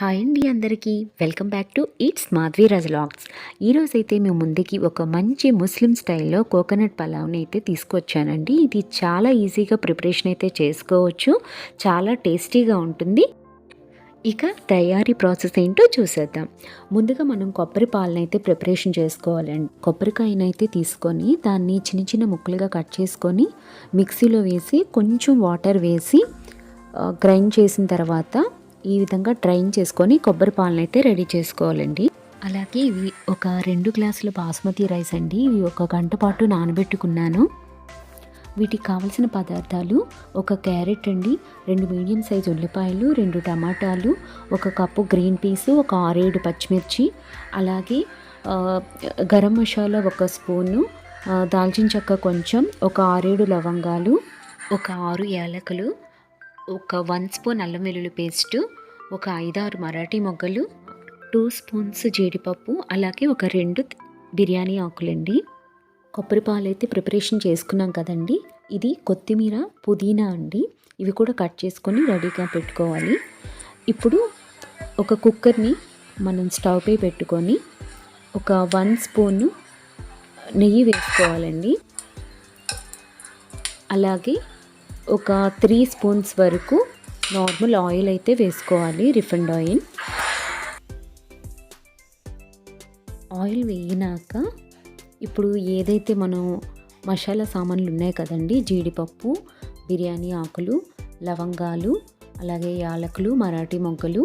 Hi అండి అందరికీ. Welcome back to it's Madhavi రజలాగ్స్ ఈరోజు అయితే మేము ముందుకి ఒక మంచి ముస్లిం స్టైల్లో కోకోనట్ పలావ్ని అయితే తీసుకొచ్చానండి. ఇది చాలా ఈజీగా ప్రిపరేషన్ అయితే చేసుకోవచ్చు. చాలా టేస్టీగా ఉంటుంది. ఇక తయారీ ప్రాసెస్ ఏంటో చూసేద్దాం. ముందుగా మనం కొబ్బరి పాలను అయితే ప్రిపరేషన్ చేసుకోవాలండి. కొబ్బరికాయనైతే తీసుకొని దాన్ని చిన్న చిన్న ముక్కలుగా కట్ చేసుకొని మిక్సీలో వేసి కొంచెం వాటర్ వేసి గ్రైండ్ చేసిన తర్వాత ఈ విధంగా డ్రైన్ చేసుకొని కొబ్బరి పాలను అయితే రెడీ చేసుకోవాలండి. అలాగే ఇవి ఒక రెండు గ్లాసుల బాస్మతి రైస్ అండి. ఇవి ఒక గంట పాటు నానబెట్టుకున్నాను. వీటికి కావలసిన పదార్థాలు ఒక క్యారెట్ అండి రెండు మీడియం సైజ్ ఉల్లిపాయలు రెండు టమాటాలు ఒక కప్పు గ్రీన్ పీస్ ఒక ఆరేడు పచ్చిమిర్చి అలాగే గరం మసాలా ఒక స్పూను దాల్చిన చెక్క కొంచెం ఒక ఆరేడు లవంగాలు ఒక ఆరు యాలకులు ఒక వన్ స్పూన్ అల్లం వెల్లుల్లి పేస్ట్ ఒక ఐదారు మరాఠీ మొగ్గలు టూ స్పూన్స్ జీడిపప్పు అలాగే ఒక రెండు బిర్యానీ ఆకులండి. కొబ్బరి పాలు అయితే ప్రిపరేషన్ చేసుకున్నాం కదండి. ఇది కొత్తిమీర పుదీనా అండి. ఇవి కూడా కట్ చేసుకొని రెడీగా పెట్టుకోవాలి. ఇప్పుడు ఒక కుక్కర్ని మనం స్టవ్ పై పెట్టుకొని ఒక వన్ స్పూన్ నెయ్యి వేసుకోవాలండి. అలాగే ఒక త్రీ స్పూన్స్ వరకు నార్మల్ ఆయిల్ అయితే వేసుకోవాలి రిఫండ్ ఆయిల్. ఆయిల్ వేయినాక ఇప్పుడు ఏదైతే మనం మసాలా సామాన్లు ఉన్నాయి కదండి జీడిపప్పు బిర్యానీ ఆకులు లవంగాలు అలాగే యాలకులు మరాఠీ మొగ్గలు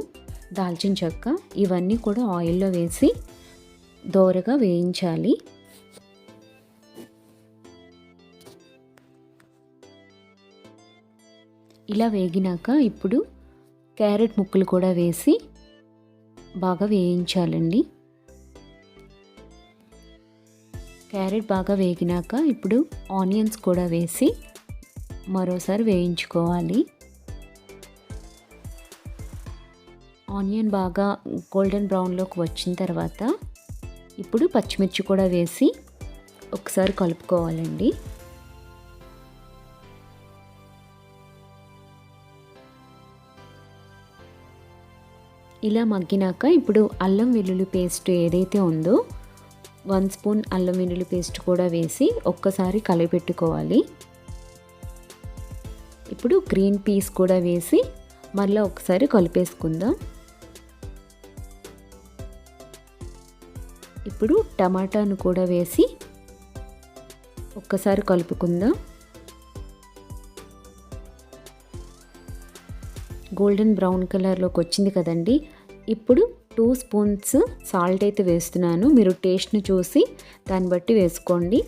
దాల్చిన చెక్క ఇవన్నీ కూడా ఆయిల్లో వేసి దోరగా వేయించాలి. ఇలా వేగినాక ఇప్పుడు క్యారెట్ ముక్కలు కూడా వేసి బాగా వేయించాలండి. క్యారెట్ బాగా వేగినాక ఇప్పుడు ఆనియన్స్ కూడా వేసి మరోసారి వేయించుకోవాలి. ఆనియన్ బాగా గోల్డెన్ బ్రౌన్లోకి వచ్చిన తర్వాత ఇప్పుడు పచ్చిమిర్చి కూడా వేసి ఒకసారి కలుపుకోవాలండి. ఇలా మగ్గినాక ఇప్పుడు అల్లం వెల్లుల్లి పేస్ట్ ఏదైతే ఉందో వన్ స్పూన్ అల్లం వెల్లుల్లి పేస్ట్ కూడా వేసి ఒక్కసారి కలిపెట్టుకోవాలి. ఇప్పుడు గ్రీన్ పీస్ కూడా వేసి మళ్ళీ ఒకసారి కలిపేసుకుందాం. ఇప్పుడు టమాటాను కూడా వేసి ఒక్కసారి కలుపుకుందాం. గోల్డెన్ బ్రౌన్ కలర్లోకి వచ్చింది కదండి. ఇప్పుడు టూ స్పూన్స్ సాల్ట్ అయితే వేస్తున్నాను. మీరు టేస్ట్ని చూసి దాన్ని బట్టి వేసుకోండి.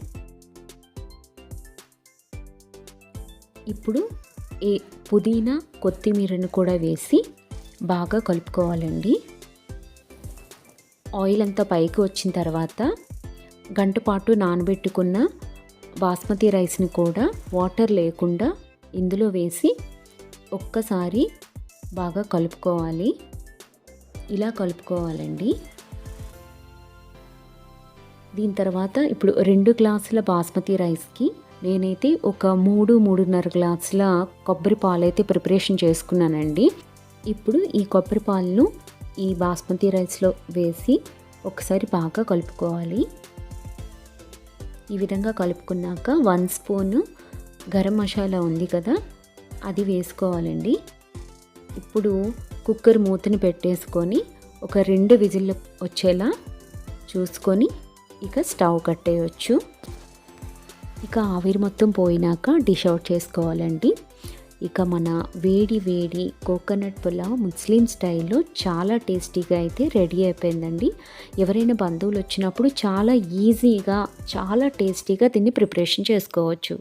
ఇప్పుడు ఈ పుదీనా కొత్తిమీరను కూడా వేసి బాగా కలుపుకోవాలండి. ఆయిల్ అంతా పైకి వచ్చిన తర్వాత గంట పాటు నానబెట్టుకున్న బాస్మతి రైస్ని కూడా వాటర్ లేకుండా ఇందులో వేసి ఒక్కసారి బాగా కలుపుకోవాలి. ఇలా కలుపుకోవాలండి. దీని తర్వాత ఇప్పుడు రెండు గ్లాసుల బాస్మతి రైస్కి నేనైతే ఒక మూడు మూడున్నర గ్లాసుల కొబ్బరి పాలు అయితే ప్రిపరేషన్ చేసుకున్నానండి. ఇప్పుడు ఈ కొబ్బరి పాలను ఈ బాస్మతి రైస్లో వేసి ఒకసారి బాగా కలుపుకోవాలి. ఈ విధంగా కలుపుకున్నాక వన్ స్పూను గరం మసాలా ఉంది కదా అది వేసుకోవాలండి. ఇప్పుడు కుక్కర్ మూతని పెట్టేసుకొని ఒక రెండు విజిల్లు వచ్చేలా చూసుకొని ఇక స్టవ్ కట్టేయచ్చు. ఇక ఆవిరి మొత్తం పోయినాక డిష్ అవుట్ చేసుకోవాలండి. ఇక మన వేడి వేడి కోకోనట్ పులావ్ ముస్లిం స్టైల్లో చాలా టేస్టీగా అయితే రెడీ అయిపోయిందండి. ఎవరైనా బంధువులు వచ్చినప్పుడు చాలా ఈజీగా చాలా టేస్టీగా దీన్ని ప్రిపరేషన్ చేసుకోవచ్చు.